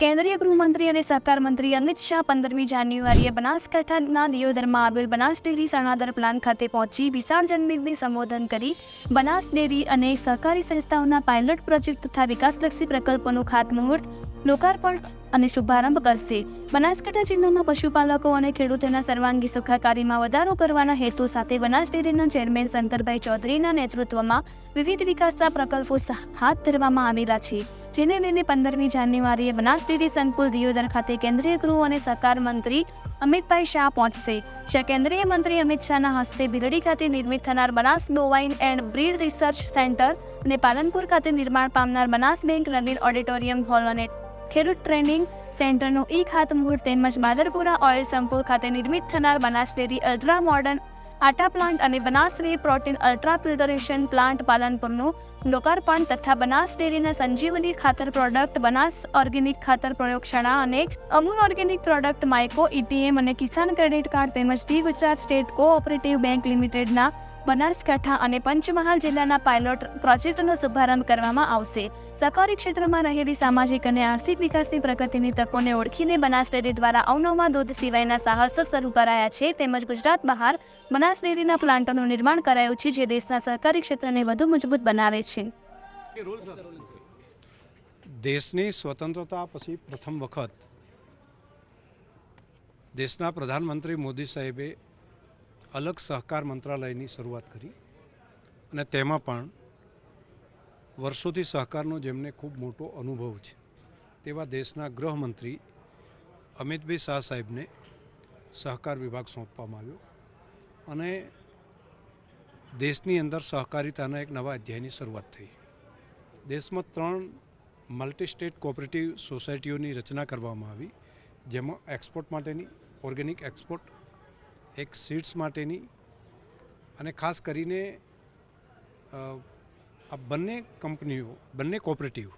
કેન્દ્રીય ગૃહમંત્રી અને સહકાર મંત્રી અમિત શાહ પંદરમી જાન્યુઆરીએ બનાસકાંઠાના દિયોદરમાં આવેલ બનાસ ડેરી સણાદર પ્લાન ખાતે પહોંચી વિશાળ જનમેદને સંબોધન કરી બનાસ ડેરી અને સહકારી સંસ્થાઓના પાયલટ પ્રોજેક્ટ તથા વિકાસલક્ષી પ્રકલ્પોનું ખાતમુહૂર્ત, લોકાર્પણ અને શુભારંભ કરશે. બનાસકાંઠા જિલ્લાના પશુપાલકો અને ખેડૂતોના સર્વાંગી સુખાકારીમાં વધારો કરવાના હેતુ સાથે બનાસ ડેરીના ચેરમેન શંકરભાઈ ચૌધરીના નેતૃત્વમાં વિવિધ વિકાસના પ્રકલ્પો હાથ ધરવામાં આવેલા છે. જેને લઈને પંદરમી જાન્યુઆરીએ બનાસ ડેરી સંકુલ દિયોદર ખાતે કેન્દ્રીય ગૃહ અને સહકાર મંત્રી અમિતભાઈ શાહ પહોંચશે. જ્યાં કેન્દ્રીય મંત્રી અમિત શાહના હસ્તે બિલડી ખાતે નિર્મિત થનાર Banas bovine and breed research centre અને પાલનપુર ખાતે નિર્માણ પામનાર બનાસ બેંક નવીન ઓડિટોરિયમ હોલ અને ખેડૂત ટ્રેનિંગ સેન્ટરનું ઈ ખાતમુહૂર્ત તેમજ બાદરપુરા ઓઇલ સંકુલ ખાતે નિર્મિત થનાર Banas dairy ultra modern atta plant અને Banas whey protein ultra filtration plant પાલનપુરનું લોકાર્પણ તથા બનાસ ડેરીના સંજીવની ખાતર પ્રોડક્ટ, બનાસ ઓર્ગેનિક ખાતર પ્રયોગશાળા અને Amul organic product micro ATM અને કિસાન ક્રેડિટ કાર્ડ તેમજ the Gujarat state cooperative bank લિમિટેડના બનાસકાંઠા અને પંચમહાલ જિલ્લાના પાયલોટ પ્રોજેક્ટનો શુભારંભ કરવામાં આવશે. સહકારી ક્ષેત્રમાં રહેલી સામાજિક અને આર્થિક વિકાસની પ્રગતિની તકોને ઓળખીને બનાસ ડેરી દ્વારા અવનવા દૂધ સિવાયના સાહસો શરૂ કરાયા છે. તેમજ ગુજરાત બહાર બનાસ ડેરીના પ્લાન્ટોનું નિર્માણ કરાયું છે, જે દેશના સહકારી ક્ષેત્રને વધુ મજબૂત બનાવે છે. દેશની સ્વતંત્રતા પછી પ્રથમ વખત દેશના પ્રધાનમંત્રી મોદી સાહેબે અલગ સહકાર મંત્રાલયની શરૂઆત કરી અને તેમાં પણ વર્ષોથી સહકારનો જેમને ખૂબ મોટો અનુભવ છે, તેવા દેશના ગૃહમંત્રી અમિતભાઈ શાહ સાહેબને સહકાર વિભાગ સોંપવામાં આવ્યો અને દેશની અંદર સહકારિતાના એક નવા અધ્યાયની શરૂઆત થઈ. દેશમાં ત્રણ મલ્ટી સ્ટેટ કોઓપરેટિવ સોસાયટીઓની રચના કરવામાં આવી, જેમાં એક્સપોર્ટ માટેની, ઓર્ગેનિક એક્સપોર્ટ એક સીટ્સ માટેની અને ખાસ કરીને આ બંને કંપનીઓ, બંને કોઓપરેટિવ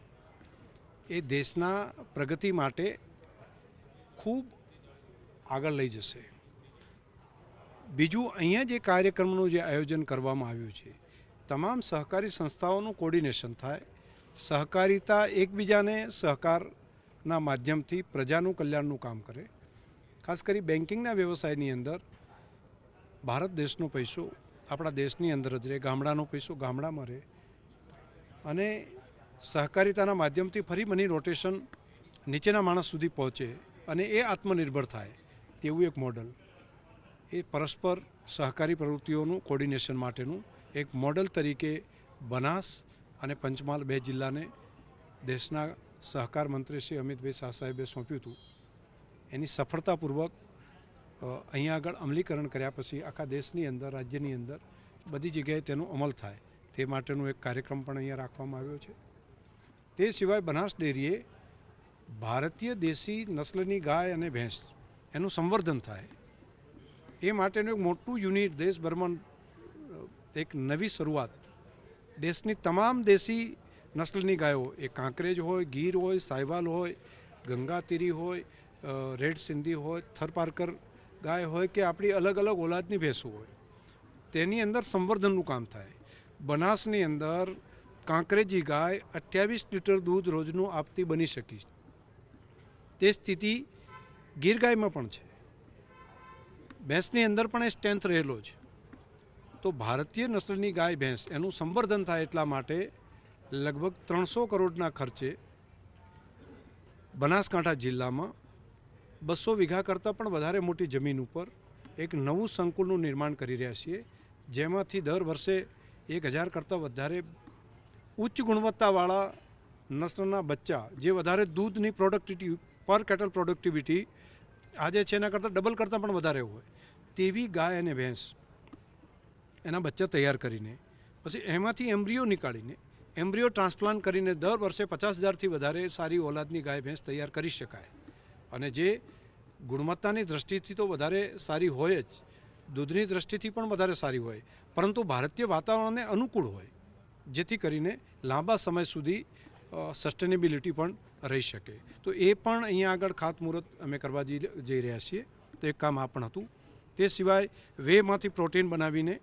એ દેશના પ્રગતિ માટે ખૂબ આગળ લઈ જશે. બીજું અહીંયા જે કાર્યક્રમનું જે આયોજન કરવામાં આવ્યું છે, તમામ સહકારી સંસ્થાઓનું કોર્ડિનેશન થાય, સહકારિતા એકબીજાને સહકારના માધ્યમથી પ્રજાનું કલ્યાણનું કામ કરે. ખાસ કરી બેન્કિંગના વ્યવસાયની અંદર ભારત દેશનો પૈસો આપણા દેશની અંદર જ રહે, ગામડાનો પૈસો ગામડામાં રહે. અને સહકારિતાના માધ્યમથી ફરી મની રોટેશન નીચેના માણસ સુધી પહોંચે અને એ આત્મનિર્ભર થાય, તેવું એક મોડલ. એ પરસ્પર સહકારી પ્રવૃત્તિઓનું કોર્ડિનેશન માટેનું એક મોડલ તરીકે બનાસ અને પંચમહાલ બે જિલ્લાને દેશના સહકાર મંત્રી શ્રી અમિતભાઈ શાહ સાહેબે સોંપ્યું હતું. એની સફળતાપૂર્વક અહીંયા આગળ અમલીકરણ કર્યા પછી આખા દેશની અંદર, રાજ્યની અંદર બધી જગ્યાએ તેનો અમલ થાય. તે માટેનો એક કાર્યક્રમ પણ અહીંયા રાખવામાં આવ્યો છે. તે સિવાય બનાસ ડેરીએ ભારતીય દેશી નસ્લની ગાય અને ભેંસ એનું સંવર્ધન થાય. એ માટેનું એક મોટું યુનિટ દેશભરમાં એક નવી શરૂઆત. દેશની તમામ દેશી નસ્લની ગાયો, એ કાંકરેજ હોય, ગીર હોય, સાયવાલ હોય, ગંગાતીરી હોય રેડ સિંધી હોય થરપારકર ગાય હોય કે આપણી અલગ અલગ ઓલાદની ભેંસો હોય, તેની અંદર સંવર્ધનનું કામ થાય. બનાસની અંદર કાંકરેજી ગાય અઠ્યાવીસ લીટર દૂધ રોજનું આપતી બની શકી તે સ્થિતિ ગીર ગાયમાં પણ છે. ભેંસની અંદર પણ એ સ્ટ્રેન્થ રહેલો છે. તો ભારતીય નસ્લની ગાય ભેંસ એનું સંવર્ધન થાય એટલા માટે લગભગ ત્રણસો કરોડના ખર્ચે બનાસકાંઠા જિલ્લામાં બસો વીઘા કરતાં પણ વધારે મોટી જમીન ઉપર એક નવું સંકુલનું નિર્માણ કરી રહ્યા છીએ, જેમાંથી દર વર્ષે એક હજાર કરતાં વધારે ઉચ્ચ ગુણવત્તાવાળા નસ્લના બચ્ચા, જે વધારે દૂધની પ્રોડક્ટિવિટી પર કેટલ પ્રોડક્ટિવિટી આજે છે એના કરતાં ડબલ કરતાં પણ વધારે હોય. તેવી ગાય અને ભેંસ એના બચ્ચા તૈયાર કરીને, પછી એમાંથી એમ્બ્રિયો નીકાળીને, એમ્બ્રિયો ટ્રાન્સપ્લાન્ટ કરીને દર વર્ષે પચાસ હજારથી વધારે સારી ઓલાદની ગાય ભેંસ તૈયાર કરી શકાય. અને જે ગુણવત્તાની દ્રષ્ટિથી તો વધારે સારી હોય જ, દૂધની દ્રષ્ટિથી પણ વધારે સારી હોય, પરંતુ ભારતીય વાતાવરણને અનુકૂળ હોય, જેથી કરીને લાંબા સમય સુધી સસ્ટેનેબિલિટી પણ રહી શકે. તો એ પણ અહીંયા આગળ ખાતમુહૂર્ત અમે કરવા જઈ રહ્યા છીએ. તો એક કામ આ પણ હતું. તે સિવાય વેમાંથી પ્રોટીન બનાવીને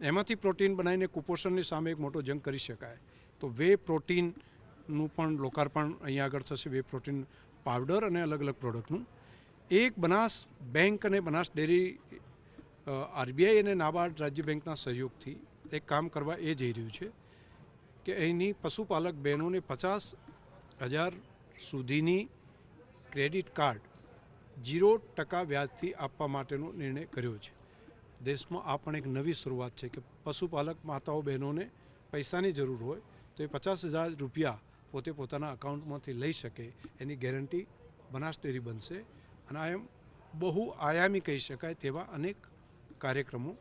એમાંથી પ્રોટીન બનાવીને કુપોષણની સામે એક મોટો જંગ કરી શકાય. તો વે પ્રોટીન નું પણ લોકાર્પણ અહીંયા આગળ થશે વે પ્રોટીન પાવડર અને અલગ અલગ પ્રોડક્ટનું એક બનાસ બેંક અને બનાસ ડેરી આરબીઆઈ અને નાબાર્ડ રાજ્ય બેંકના સહયોગથી એક કામ કરવા એ જઈ રહ્યું છે કે અહીંની પશુપાલક બહેનોને પચાસ હજાર સુધીની ક્રેડિટ કાર્ડ જીરો ટકા વ્યાજથી આપવા માટેનો નિર્ણય કર્યો છે. દેશમાં આ પણ એક નવી શરૂઆત છે કે પશુપાલક માતાઓ બહેનોને પૈસાની જરૂર હોય તો એ પચાસ હજાર રૂપિયા પોતે પોતાના અકાઉન્ટમાંથી લઈ શકે, એની ગેરંટી બનાસ ડેરી બનશે. અને આ એમ બહુ આયામી કહી શકાય તેવા અનેક કાર્યક્રમો